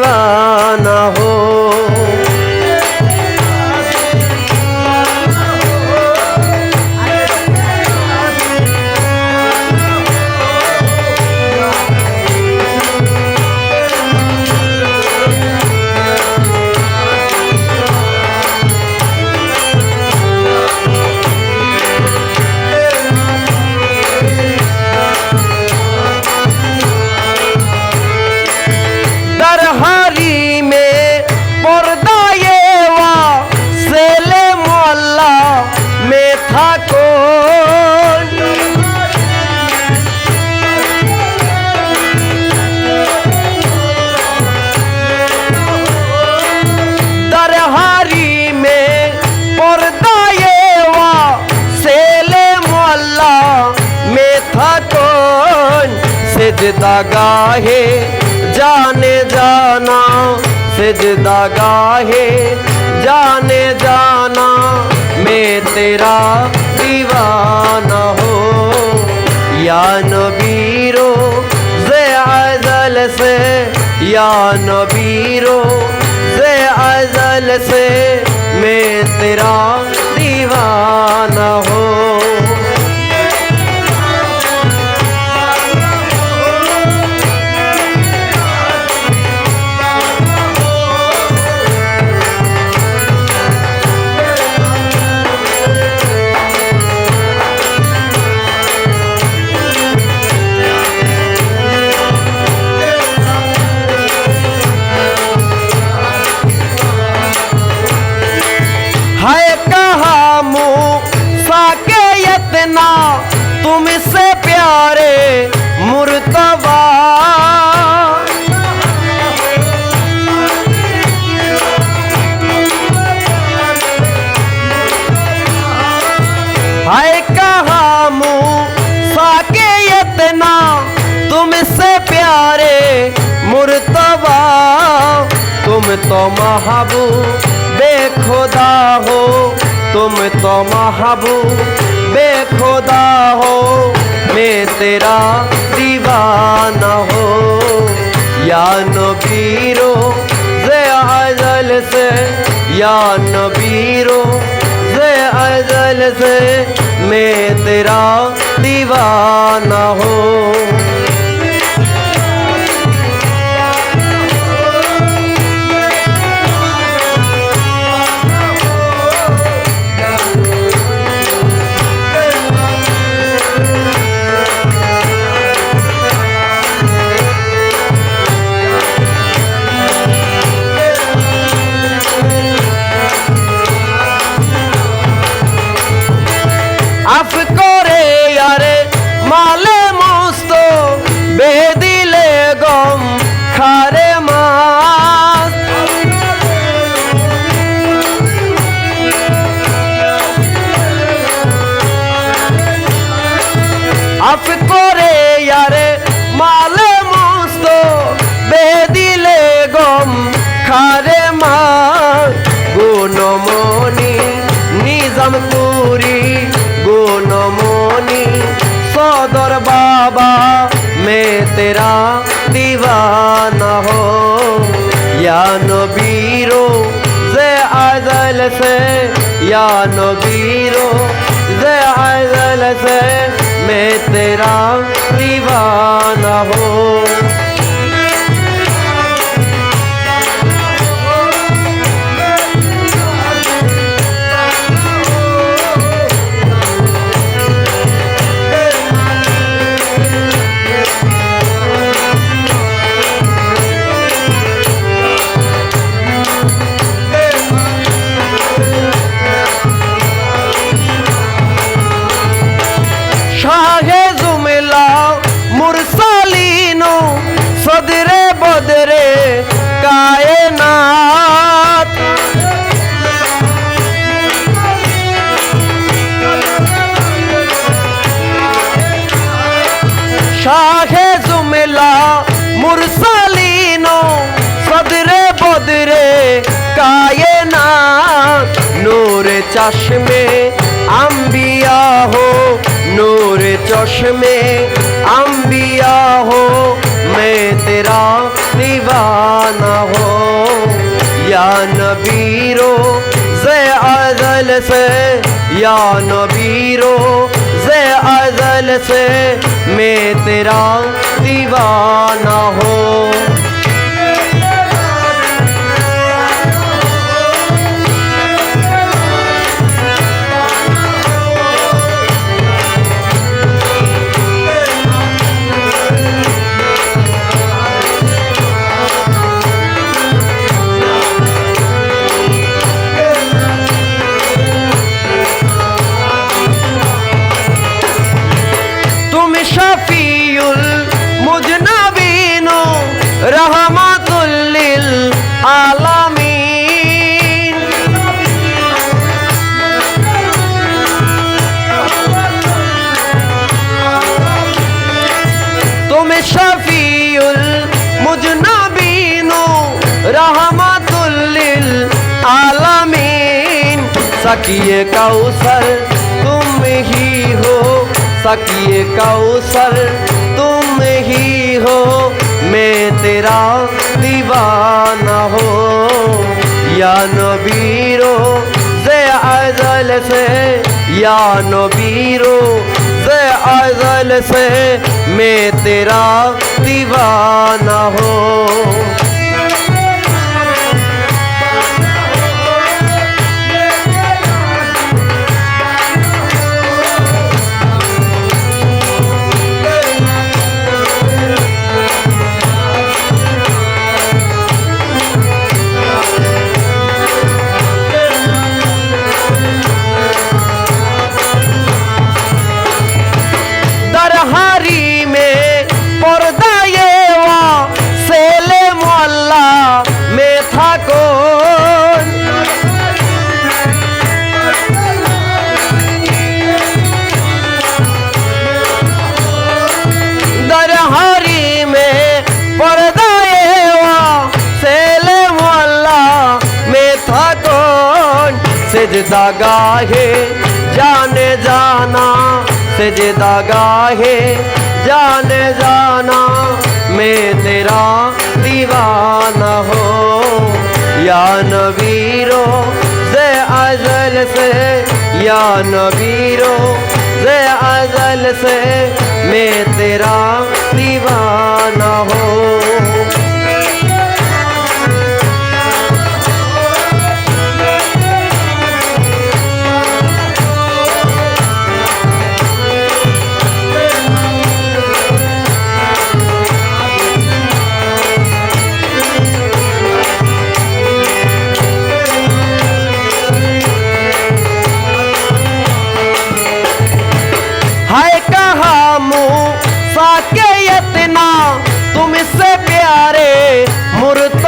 दीवाना سجدہ گاہے، جانے جانا، سجدہ گاہے، جانے جانا، میں تیرا دیوانہ ہو یا نبی رو ازل سے، یا نبی رو ازل سے، میں تیرا دیوانہ ہو تو محبوب، بے خدا ہو، تم تو محبوب، بے خدا ہو، میں تیرا دیوانہ ہو۔ یا نبیرو زے ازل سے۔ یا نبیرو زل سے۔ میں تیرا دیوانہ ہو۔ جلسه یا نگیرو زیا سے میں تیرا دیوانہ ہو چشمے انبیاء ہو نور چشمے انبیاء ہو میں تیرا دیوانہ ہو یا نبیرو زے عزل سے یا نبیرو زے عزل سے میں تیرا دیوانہ ہو سکیے کوثر تم ہی ہو سکیے کوثر تم ہی ہو میں تیرا دیوانہ ہو یا نبیرو زے ازل سے یا نبیرو زے ازل سے میں تیرا دیوانہ ہو سجدہ گاہے، جانے جانا سجدہ گاہے، جانے جانا میں تیرا دیوانہ ہو یا نبیرو سے ازل سے، یا نبیرو سے ازل سے میں تیرا دیوانہ ہو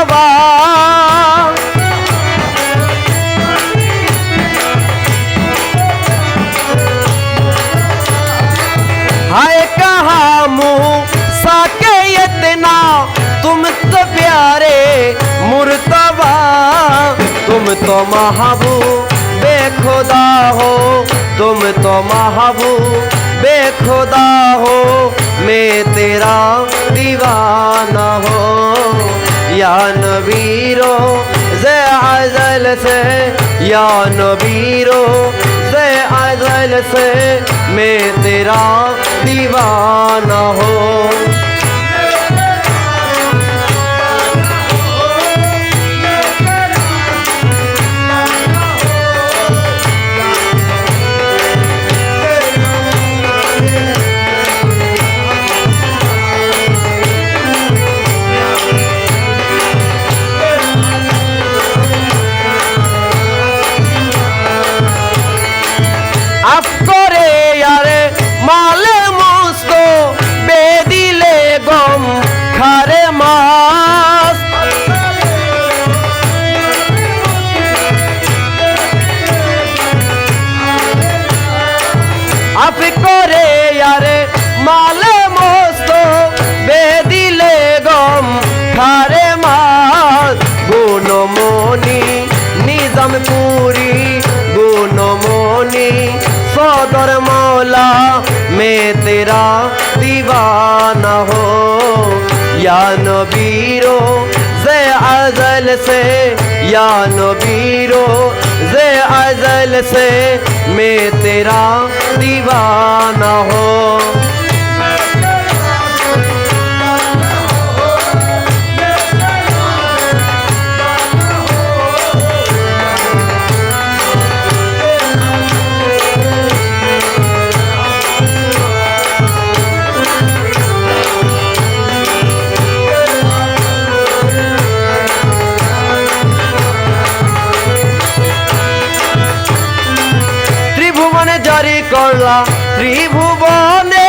ہوا کہاں منہ ساکے اتنا؟ تم تو پیارے مرتبہ۔ تم تو محبوب بے خدا ہو۔ تم تو محبو بے خدا ہو۔ میں تیرا دیوانہ ہو या नबीरो से अजल से या नबीरो से अजल से मैं तेरा दीवाना تیرا دیوانہ ہو۔ یا نبیرو زے ازل سے۔ یا نبیرو زے ازل سے۔ میں تیرا دیوانہ ہو۔ করলা, ত্রিভুবনে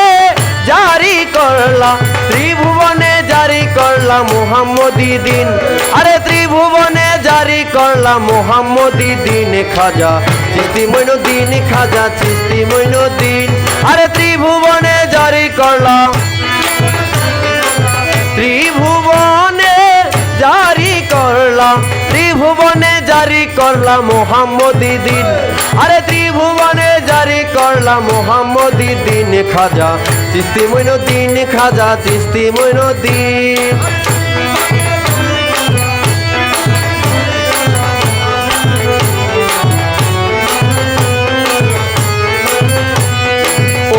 জারি করলা, ত্রিভুবনে জারি করলা মোহাম্মদি দিন। আরে ত্রিভুবনে জারি করলা মোহাম্মদি দিন, খাজা চিস্তি মইনুদ্দিন, খাজা চিস্তি মইনুদ্দিন। আরে ত্রিভুবনে জারি করলা, ত্রিভুবনে জারি করলাম ত্রিভুবনে জারি করলাম মোহাম্মদি দিন। আরে ত্রিভুবনে জারি করলাম মোহাম্মদি দিন খাজা, চিস্তি মইনুদ্দিন খাজা, চিস্তি মইনুদ্দিন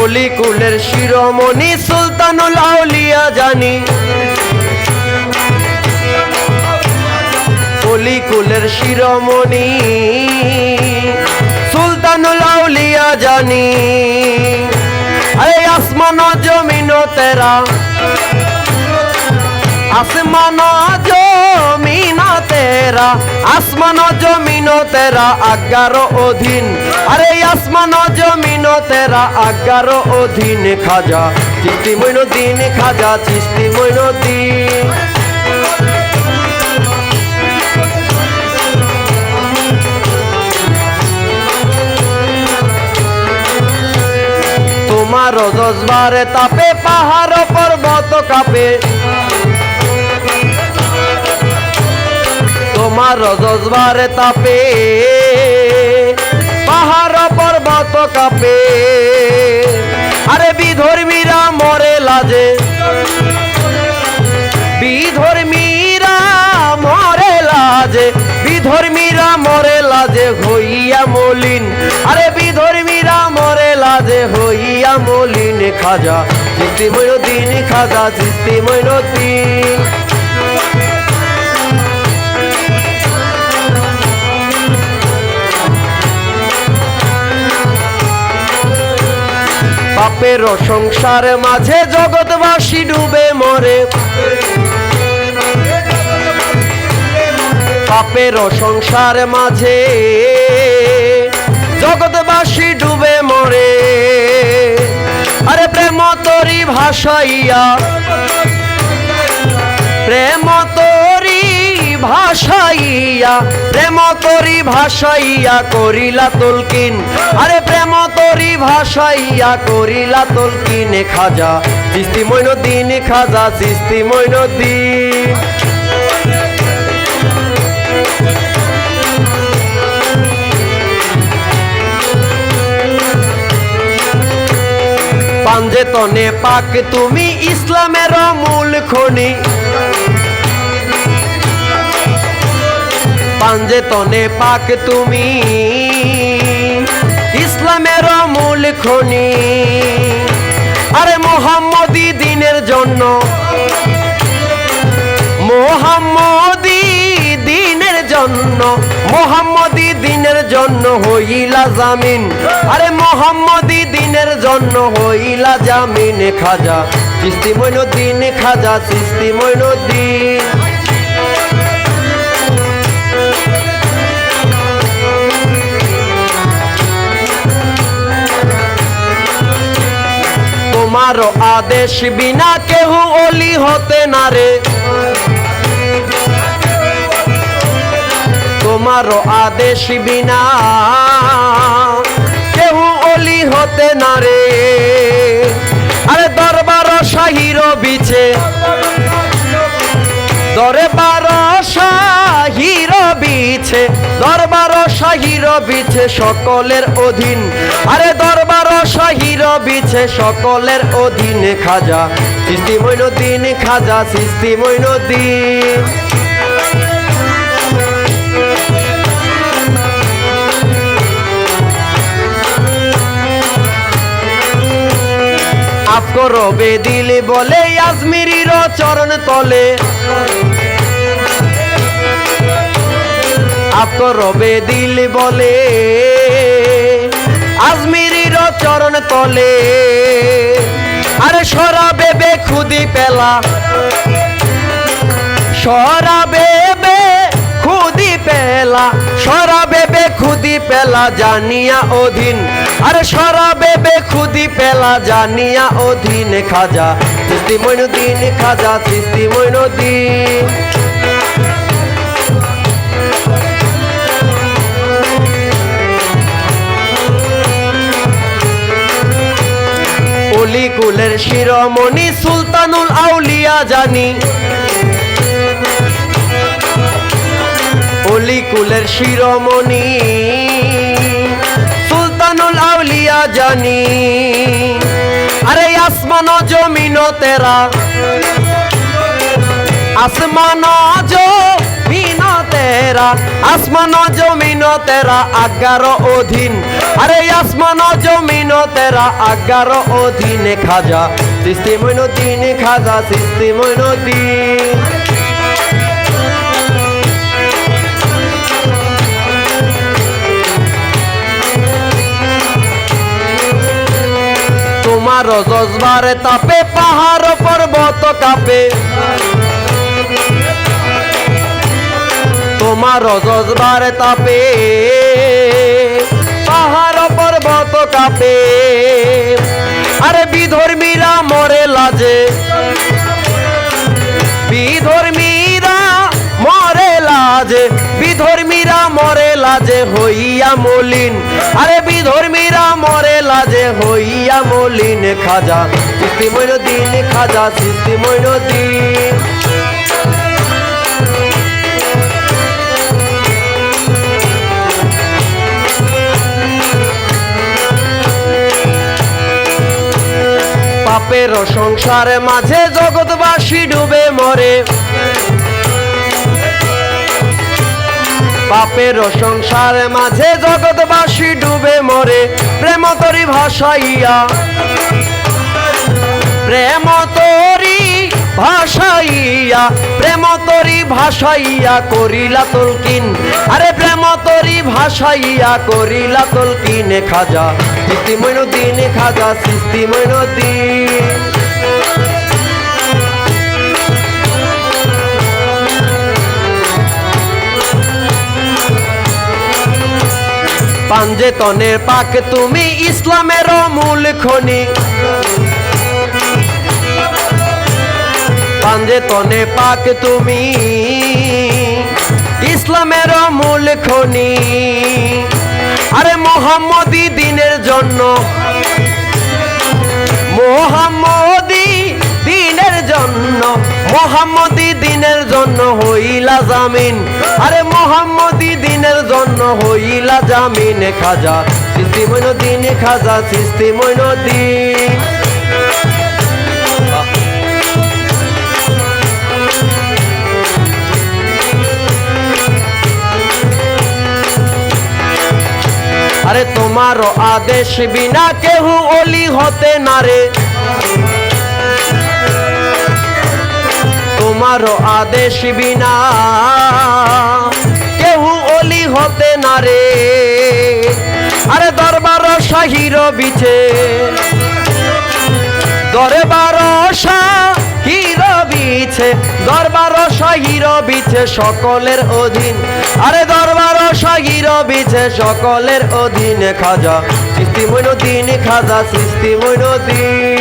অলিকুলের শিরোমণি সুলতানুল আউলিয়া জানি। অলিকুলের শিরোমণি। জমিন তেরা আসমান জমিন তেরা, আসমান জমিন তেরা, আজ্ঞার অধীন। আরে আসমান জমিন তেরা, আজ্ঞার অধীন খাজা। চিস্তি মইনুদ্দিন খাজা চিস্তি তোমার জজবারে তাপে পাহাড় পর্বত কাপে। তোমার জজবারে তাপে পাহাড় পর্বত কাপে। আরে বিধর্মীরা মরে লাজে। বিধর্মীরা মরে লাজে। বিধর্মীরা মরে লাজে হইয়া মলিন। আরে বিধর্মীরা মরে লাজে হইয়া মলিন। খাজা চিস্তি মইনুদ্দিন খাজা চিস্তি মইনুদ্দিন পাপের সংসার মাঝে জগৎবাসী ডুবে মরে। পাপের সংসার মাঝে। জগৎবাসী ডুবে মরে। আরে প্রেম তরি ভাসাইয়া প্রেম তরি ভাসাইয়া প্রেম তরি ভাসাইয়া করিলা তুলকিন। আরে প্রেম তরি ভাসাইয়া করিলা তুলকিন খাজা চিস্তি মইনুদ্দিন খাজা চিস্তি মইনুদ্দিন পাঞ্জে তনে পাক তুমি ইসলামের মূল খনি। পাঞ্জে তনে পাক তুমি ইসলামের মূল খনি। আরে মোহাম্মদী দিনের জন্য, মোহাম্মদী জন্য। মোহাম্মদী দিনের জন্য হইলা জামিন। আরে মোহাম্মদী দিনের জন্য হইলা জামিন খাজা। চিস্তি মইনুদ্দিন খাজা চিস্তি মইনুদ্দিন। তোমার আদেশ বিনা কেহ অলি হতে না রে। তোমার আদেশ বিনা। কেহ অলি হতে না রে। আরে দরবার শাহির বিছে। দরবার শাহির বিছে। দরবার শাহির বিছে সকলের অধীন। আরে দরবার শাহির বিছে সকলের অধীন খাজা। সৃষ্টি মইনুদ্দিন খাজা, সৃষ্টি মইনুদ্দিন। করবে দিলে বলে আজমিরির চরণ তলে। আপ করবে দিল বলে আজমিরির চরণ তলে। আরে সরাবে বে খুদি পেলা। সরাবে বে খুদি পেলা। সরাবে খুদি পেলা জানিয়া অধীন। আরে সরাবে বে খুদি পেলা জানিয়া অধীন খাজা। সৃষ্টি মইনুদ্দিন খাজা, সৃষ্টি মইনুদ্দিন। অলিকুলের শিরোমণি সুলতানুল আউলিয়া জানি। অলিকুলের শিরোমণি, সুলতানুল আউলিয়া জানি। আরে আসমান জমিন তেরা, আসমান জমিন তেরা, আসমান জমিন তেরা আগার অধীন। আরে আসমান জমিন তেরা আগার অধীনে খাজা, সৃষ্টি মইনুদ্দিন খাজা, সৃষ্টি মইনুদ্দিন। জজবারে তাপে পাহাড়, পর্বত কাপে তোমার জজবারে তাপে পাহাড়, পর্বত কাপে আরে বিধর্মীরা মরে লাজে। বিধর্মীরা মরে লাজে। বিধর্মীরা মরে লাজে হইয়া মলিন। আরে বিধর্মীরা মরে লাজে হইয়া মলিন খাজা। সৃষ্টি মইনুদ্দিন খাজা, সৃষ্টি মইনুদ্দিন পাপের সংসারে মাঝে জগৎবাসী ডুবে মরে। পাপের সংসার মাঝে জগৎবাসী ডুবে মরে, প্রেম তরি ভাসাইয়া প্রেম তরি ভাসাইয়া প্রেম তরি ভাসাইয়া করিলা তলকিন। আরে প্রেম তরি ভাসাইয়া করিলা তলকিন খাজা সৃষ্টি মইনুদ্দিন খাজা সৃষ্টি মইনুদ্দিন পাঞ্জে তনের পাক, তুমি ইসলামের মূল খনি। পাঞ্জে তনে পাক, তুমি ইসলামের মূল খনি। আরে মোহাম্মদী দিনের জন্য, মোহাম্মদী দিনের জন্য, মোহাম্মদী দিনের জন্য হইলা জামিন। আরে মোহাম্মদী দিনের জন্য হইলা জামিন খাজা, সৃষ্টি মইনুদ্দিন খাজা, সৃষ্টি মইনুদ্দিন আরে তোমার আদেশ বিনা কেহু অলি হতে না রে। তোমার আদেশ বিনা অলি হতে না রে। আরে দরবার শাহির বিছে। দরবার শাহির বিছে, দরবার শাহির বিছে সকলের অধীন। আরে দরবার শাহির বিছে সকলের অধীনে খাজা, সৃষ্টি মইনুদ্দিন খাজা, সৃষ্টি মইনুদ্দিন।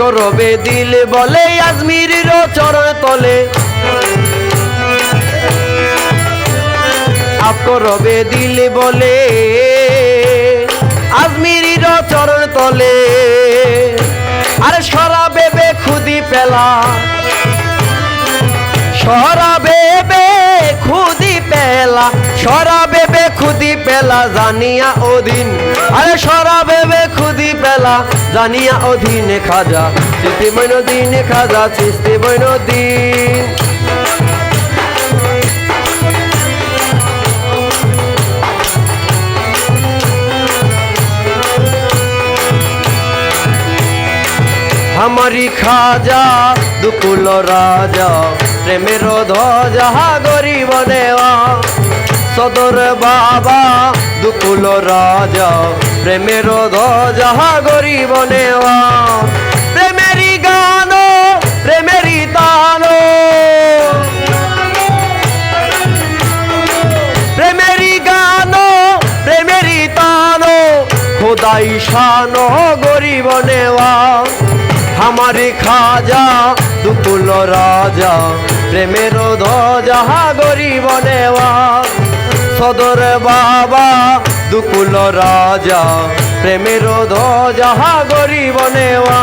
করবে দিল বলে আজমিরির চরণ তলে। আফ করবে দিল বলে আজমিরির চরণ তলে। আরে সরাবে বে খুদি পেলা। সরাবে বে খুদি পেলা। সরাবে বে খুদি পেলা জানিয়া অধীন। আরে সরা ভেবে খুদি পেলা জানিয়া অধীনে খাজা। সৃষ্টি বৈন দিনে খাজা, সৃষ্টি বৈন দিন। আমারি খাজা, দুকুল রাজা, প্রেমের ধ্বজা গরিব দেওয়া। সদর বাবা, দুকুল রাজা। প্রেমের ধ্বজা গরিব নেওয়া। প্রেমেরই গান, প্রেমেরই তানো প্রেমেরই গান, প্রেমেরই তানো খোদাই শান, গরিব নেওয়া। আমারে খাজা, দুকুল রাজা। প্রেমের ধ্বজা গরিব নেওয়া। সদর বাবা দুকুল রাজা প্রেমের ধ্বজা গরিব নেওয়া।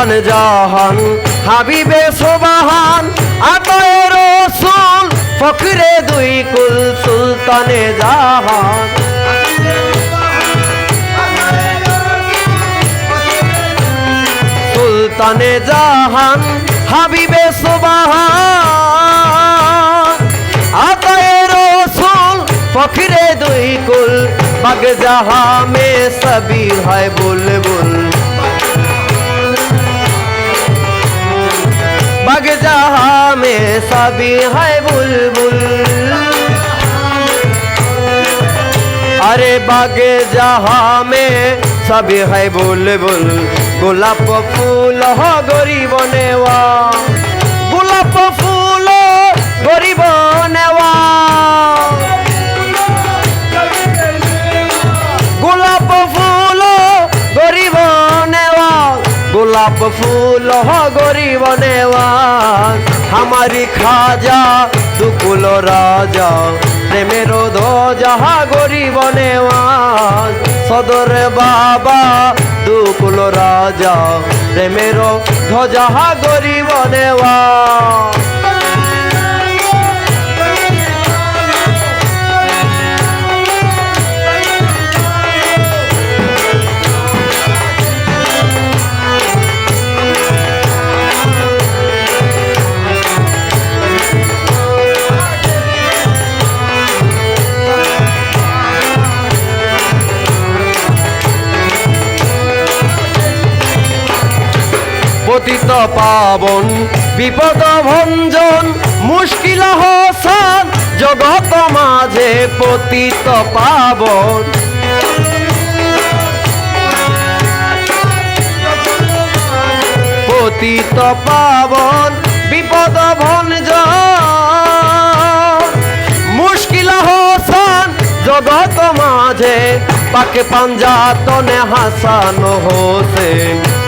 সুলতান জাহান, হাবিবে সোবাহান, আতয় রসুল, ফকরে দুই কুল সুলতানে জাহান। সুলতানে জাহান, হাবিবে সোবাহান, আতয় রসুল, ফকরে দুই কুল বাগ জাহা মে সবই হয় বুলবুল। जहा में सभी है बुलबुल अरे बाग जहा में सभी है बुलबुल গোলাপ ফুল হ গরিব নেওয়া গোলাপ ফুল গরিব নেওয়া গোলাপ ফুল হ গরিব নেওয়া আমারি খাজা, দুকুল রাজা, প্রেমের যাহা গরিব নেওয়া সদর বাবা, দুকুল রাজা, প্রেমের ধ্বজা গরিব নেওয়া পতিত পাবন বিপদ ভঞ্জন মুশকিল হসান জগত মাঝে পতিত পাবন। পতিত পাবন বিপদ ভঞ্জন মুশকিল হোসান জগত মাঝে, পাকে পাঞ্জাতনে হাসান হোসেন।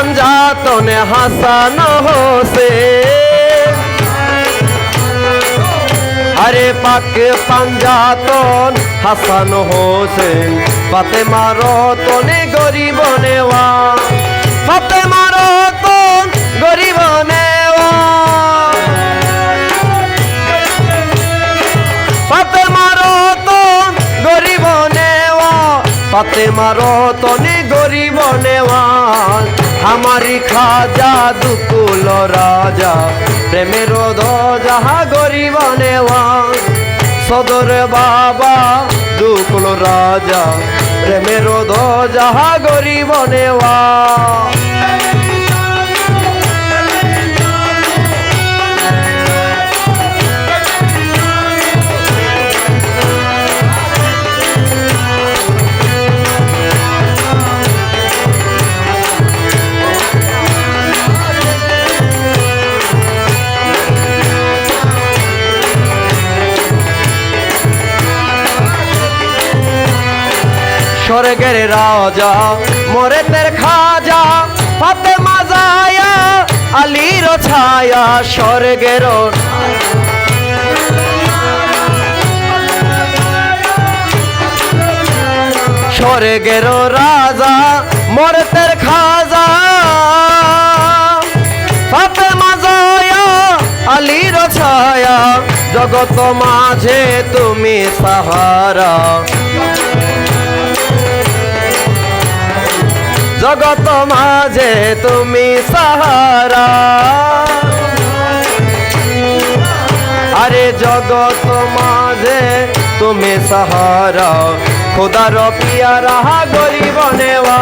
পাকে পাঞ্জাতনে হাসান হোসেন। আরে পাকে পাঞ্জাতন হাসান হোসেন পাতে মারো তনে গরিব নেওয়া পাতে মারো তন গরিব নেওয়া পাতে মারো পাতে মারো তনে গরিব নেওয়া আমারি খাজা দুকুল রাজা প্রেমের যাহা গরিব নেওয়া সদর বাবা দুকুল রাজা প্রেমের যাহা গরিব নেওয়া স্বর্গের রাজা মোরে তের খাজা পাতে মাজায়া আলীর ছায়া স্বর্গের স্বর্গের রাজা, মরতের খাজা ফাতে মাজায়া আলীর ছায়া জগত মাঝে তুমি সাহারা। জগত মাঝে তুমি সাহারা। আরে জগত মাঝে তুমি সাহারা। খোদার পিয়ারা গরিব নেওয়া।